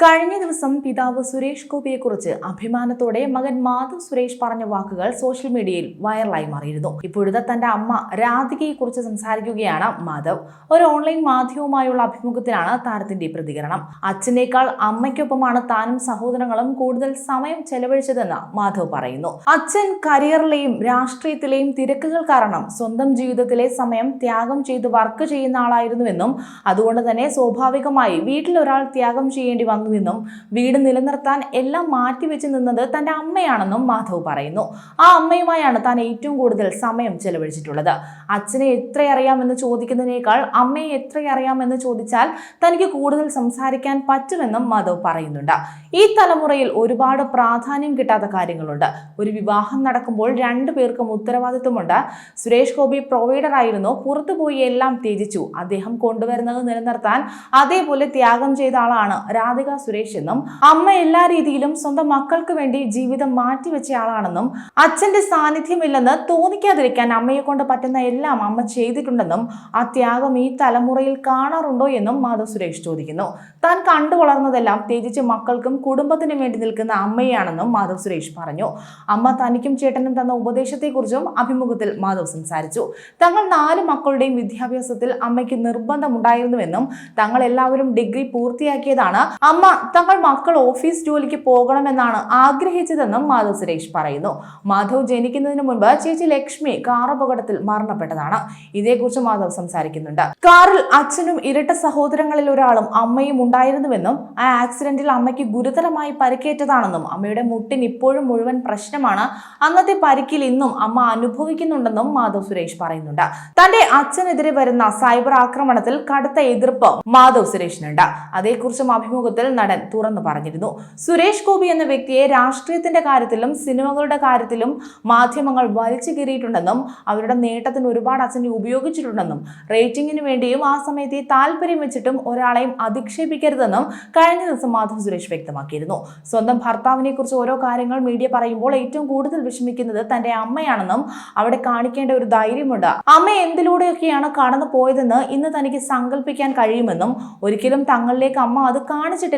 കഴിഞ്ഞ ദിവസം പിതാവ് സുരേഷ് ഗോപിയെക്കുറിച്ച് അഭിമാനത്തോടെ മകൻ മാധവ് സുരേഷ് പറഞ്ഞ വാക്കുകൾ സോഷ്യൽ മീഡിയയിൽ വൈറലായി മാറിയിരുന്നു. ഇപ്പോഴത്തെ തന്റെ അമ്മ രാധികയെക്കുറിച്ച് സംസാരിക്കുകയാണ് മാധവ്. ഒരു ഓൺലൈൻ മാധ്യമവുമായുള്ള അഭിമുഖത്തിലാണ് താരത്തിന്റെ പ്രതികരണം. അച്ഛനേക്കാൾ അമ്മയ്ക്കൊപ്പമാണ് താനും സഹോദരങ്ങളും കൂടുതൽ സമയം ചെലവഴിച്ചതെന്ന് മാധവ് പറയുന്നു. അച്ഛൻ കരിയറിലെയും രാഷ്ട്രീയത്തിലെയും തിരക്കുകൾ കാരണം സ്വന്തം ജീവിതത്തിലെ സമയം ത്യാഗം ചെയ്ത് വർക്ക് ചെയ്യുന്ന ആളായിരുന്നുവെന്നും അതുകൊണ്ട് തന്നെ സ്വാഭാവികമായി വീട്ടിലൊരാൾ ത്യാഗം ചെയ്യേണ്ടി വന്നുവെന്നും വീട് നിലനിർത്താൻ എല്ലാം മാറ്റിവെച്ച് നിന്നത് തന്റെ അമ്മയാണെന്നും മാധവ് പറയുന്നു. ആ അമ്മയുമായാണ് താൻ ഏറ്റവും കൂടുതൽ സമയം ചെലവഴിച്ചിട്ടുള്ളത്. അച്ഛനെ എത്ര അറിയാമെന്ന് ചോദിക്കുന്നതിനേക്കാൾ അമ്മയെ എത്ര അറിയാമെന്ന് ചോദിച്ചാൽ തനിക്ക് കൂടുതൽ സംസാരിക്കാൻ പറ്റുമെന്നും മാധവ് പറയുന്നുണ്ട്. ഈ തലമുറയിൽ ഒരുപാട് പ്രാധാന്യം കിട്ടാത്ത കാര്യങ്ങളുണ്ട്. ഒരു വിവാഹം നടക്കുമ്പോൾ രണ്ടു പേർക്കും ഉത്തരവാദിത്വമുണ്ട്. സുരേഷ് ഗോപി പ്രൊവൈഡർ ആയിരുന്നു. പുറത്തുപോയി എല്ലാം ത്യജിച്ചു. അദ്ദേഹം കൊണ്ടുവരുന്നത് നിലനിർത്താൻ അതേപോലെ ത്യാഗം ചെയ്ത ആളാണ്. രാധിക സുരേഷ് എന്നും അമ്മ എല്ലാ രീതിയിലും സ്വന്തം മക്കൾക്ക് വേണ്ടി ജീവിതം മാറ്റിവെച്ച ആളാണെന്നും അച്ഛന്റെ സാന്നിധ്യമില്ലെന്ന് തോന്നിക്കാതിരിക്കാൻ അമ്മയെ കൊണ്ട് പറ്റുന്ന എല്ലാം അമ്മ ചെയ്തിട്ടുണ്ടെന്നും ആ ത്യാഗം ഈ തലമുറയിൽ കാണാറുണ്ടോ എന്നും മാധവ് സുരേഷ് ചോദിക്കുന്നു. താൻ കണ്ടു വളർന്നതെല്ലാം തേജിച്ച് മക്കൾക്കും കുടുംബത്തിനും വേണ്ടി നിൽക്കുന്ന അമ്മയാണെന്നും മാധവ് സുരേഷ് പറഞ്ഞു. അമ്മ തനിക്കും ചേട്ടനും തന്ന ഉപദേശത്തെക്കുറിച്ചും അഭിമുഖത്തിൽ മാധവ് സംസാരിച്ചു. തങ്ങൾ നാല് മക്കളുടെയും വിദ്യാഭ്യാസത്തിൽ അമ്മയ്ക്ക് നിർബന്ധമുണ്ടായിരുന്നുവെന്നും തങ്ങൾ എല്ലാവരും ഡിഗ്രി പൂർത്തിയാക്കിയതാണ് അമ്മ തങ്ങൾ മക്കൾ ഓഫീസ് ജോലിക്ക് പോകണമെന്നാണ് ആഗ്രഹിച്ചതെന്നും മാധവ് സുരേഷ് പറയുന്നു. മാധവ് ജനിക്കുന്നതിന് മുൻപ് ചേച്ചി ലക്ഷ്മി കാർ അപകടത്തിൽ മരണപ്പെട്ടതാണ്. ഇതേക്കുറിച്ച് മാധവ് സംസാരിക്കുന്നുണ്ട്. കാറിൽ അച്ഛനും ഇരട്ട സഹോദരങ്ങളിൽ ഒരാളും അമ്മയും ഉണ്ടായിരുന്നുവെന്നും ആ ആക്സിഡന്റിൽ അമ്മയ്ക്ക് ഗുരുതരമായി പരിക്കേറ്റതാണെന്നും അമ്മയുടെ മുട്ടിന് ഇപ്പോഴും മുഴുവൻ പ്രശ്നമാണ്. അന്നത്തെ പരിക്കിൽ ഇന്നും അമ്മ അനുഭവിക്കുന്നുണ്ടെന്നും മാധവ് സുരേഷ് പറയുന്നുണ്ട്. തന്റെ അച്ഛനെതിരെ വരുന്ന സൈബർ ആക്രമണത്തിൽ കടുത്ത എതിർപ്പ് മാധവ് സുരേഷിനുണ്ട്. അതേക്കുറിച്ചും അഭിമുഖത്തിൽ നടൻ തുറന്നു പറഞ്ഞിരുന്നു. സുരേഷ് ഗോപി എന്ന വ്യക്തിയെ രാഷ്ട്രീയത്തിന്റെ കാര്യത്തിലും സിനിമകളുടെ കാര്യത്തിലും മാധ്യമങ്ങൾ വലിച്ചു കീറിയിട്ടുണ്ടെന്നും അവരുടെ നേട്ടത്തിന് ഒരുപാട് അച്ഛനെ ഉപയോഗിച്ചിട്ടുണ്ടെന്നും റേറ്റിംഗിന് വേണ്ടിയും ആ സമയത്ത് താല്പര്യം വെച്ചിട്ടും ഒരാളെയും അധിക്ഷേപിക്കരുതെന്നും കഴിഞ്ഞ ദിവസം മാധവ് സുരേഷ് വ്യക്തമാക്കിയിരുന്നു. സ്വന്തം ഭർത്താവിനെ കുറിച്ച് ഓരോ കാര്യങ്ങൾ മീഡിയ പറയുമ്പോൾ ഏറ്റവും കൂടുതൽ വിഷമിക്കുന്നത് തന്റെ അമ്മയാണെന്നും അവിടെ കാണിക്കേണ്ട ഒരു ധൈര്യമുണ്ട്. അമ്മ എന്തിലൂടെയൊക്കെയാണ് കടന്നു പോയതെന്ന് ഇന്ന് തനിക്ക് സങ്കല്പിക്കാൻ കഴിയുമെന്നും ഒരിക്കലും തങ്ങളിലേക്ക് അമ്മ അത്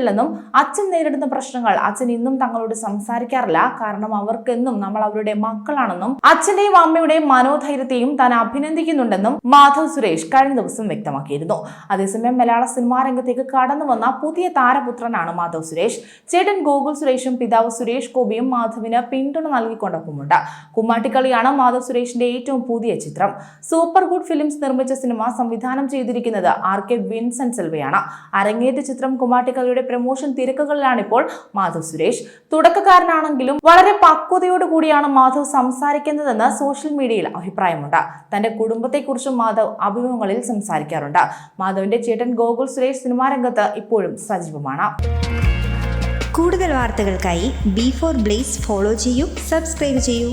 കാണിച്ചിട്ടില്ലെന്നും അച്ഛൻ നേരിടുന്ന പ്രശ്നങ്ങൾ അച്ഛൻ ഇന്നും തങ്ങളോട് സംസാരിക്കാറില്ല. കാരണം അവർക്കെന്നും നമ്മൾ അവരുടെ മക്കളാണെന്നും അച്ഛന്റെയും അമ്മയുടെയും മനോധൈര്യത്തെയും താൻ അഭിനന്ദിക്കുന്നുണ്ടെന്നും മാധവ് സുരേഷ് കഴിഞ്ഞ ദിവസം വ്യക്തമാക്കിയിരുന്നു. അതേസമയം മലയാള സിനിമാ രംഗത്തേക്ക് കടന്നു വന്ന പുതിയ താരപുത്രനാണ് മാധവ് സുരേഷ്. ചേട്ടൻ ഗോകുൽ സുരേഷും പിതാവ് സുരേഷ് ഗോപിയും മാധവിന് പിന്തുണ നൽകിക്കൊണ്ടൊപ്പമുണ്ട്. കുമ്മാട്ടിക്കളിയാണ് മാധവ് സുരേഷിന്റെ ഏറ്റവും പുതിയ ചിത്രം. സൂപ്പർ ഗുഡ് ഫിലിംസ് നിർമ്മിച്ച സിനിമ സംവിധാനം ചെയ്തിരിക്കുന്നത് ആർ കെ വിൻസെന്റ് സിൽവയാണ്. അരങ്ങേറ്റ ചിത്രം കുമ്മാട്ടിക്കളിയുടെ പ്രമോഷൻ തിരക്കുകളിലാണിപ്പോൾ മാധവ് സുരേഷ്. തുടക്കക്കാരനാണെങ്കിലും വളരെ പക്വതയോടുകൂടിയാണ് മാധവ് സംസാരിക്കുന്നതെന്ന് സോഷ്യൽ മീഡിയയിൽ അഭിപ്രായമുണ്ട്. തന്റെ കുടുംബത്തെക്കുറിച്ചും മാധവ് അഭിമുഖങ്ങളിൽ സംസാരിക്കാറുണ്ട്. മാധവിന്റെ ചേട്ടൻ ഗോകുൽ സുരേഷ് സിനിമാ രംഗത്ത് ഇപ്പോഴും സജീവമാണ്. കൂടുതൽ വാർത്തകൾക്കായി ബി ഫോർ ബ്ലേസ് ഫോളോ ചെയ്യൂ സബ്സ്ക്രൈബ് ചെയ്യൂ.